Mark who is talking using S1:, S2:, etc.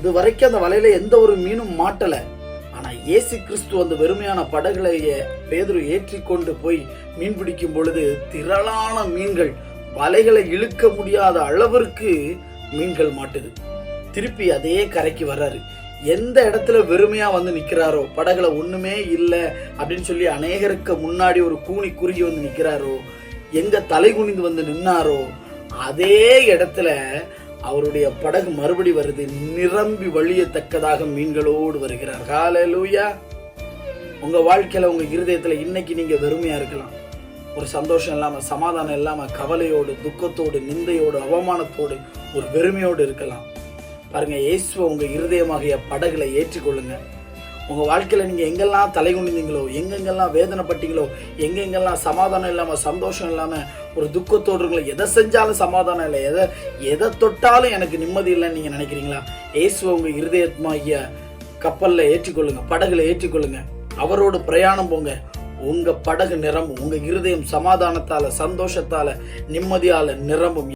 S1: இது வரைக்கும் அந்த வலையில எந்த ஒரு மீனும் மாட்டல. ஆனா இயேசு கிறிஸ்து அந்த வெறுமையான படகுலைய பேதுரு ஏற்றி கொண்டு போய் மீன் பிடிக்கும் பொழுது திரளான மீன்கள் வலைகளை இழுக்க முடியாத அளவிற்கு மீன்கள் மாட்டுது. திருப்பி அதே கரைக்கு வர்றாரு. எந்த இடத்துல வெறுமையா வந்து நிக்கிறாரோ படகுல ஒண்ணுமே இல்லை அப்படின்னு சொல்லி அநேகருக்கு முன்னாடி ஒரு கூனி குறுகி வந்து நிக்கிறாரோ எங்க தலை குனிந்து வந்து நின்னாரோ அதே இடத்துல அவருடைய படகு மறுபடி வருது. நிரம்பி வழியத்தக்கதாக மீன்களோடு வருகிறார். காலலூயா உங்க வாழ்க்கையில உங்க இருதயத்துல இன்னைக்கு நீங்க வெறுமையா இருக்கலாம். ஒரு சந்தோஷம் இல்லாம சமாதானம் இல்லாம கவலையோடு துக்கத்தோடு நிந்தையோடு அவமானத்தோடு ஒரு வெறுமையோடு இருக்கலாம். பாருங்க இயேசுவை உங்க இருதயமாகிய படகுல ஏற்றிக்கொள்ளுங்க. உங்கள் வாழ்க்கையில் நீங்கள் எங்கெல்லாம் தலை குனிந்தீங்களோ எங்கெங்கெல்லாம் வேதனைப்பட்டீங்களோ எங்கெங்கெல்லாம் சமாதானம் இல்லாமல் சந்தோஷம் இல்லாமல் ஒரு துக்கத்தோடு இருக்கீங்களோ எதை செஞ்சாலும் சமாதானம் இல்லை. எதை எதை தொட்டாலும் எனக்கு நிம்மதி இல்லைன்னு நீங்கள் நினைக்கிறீங்களா? இயேசுவை உங்கள் இருதயமாகிய கப்பலில் ஏற்றிக்கொள்ளுங்க படகுல ஏற்றிக்கொள்ளுங்க. அவரோடு பிரயாணம் போங்க. உங்கள் படகு நிரம்பும். உங்கள் இருதயம் சமாதானத்தால் சந்தோஷத்தால் நிம்மதியால் நிரம்பும்.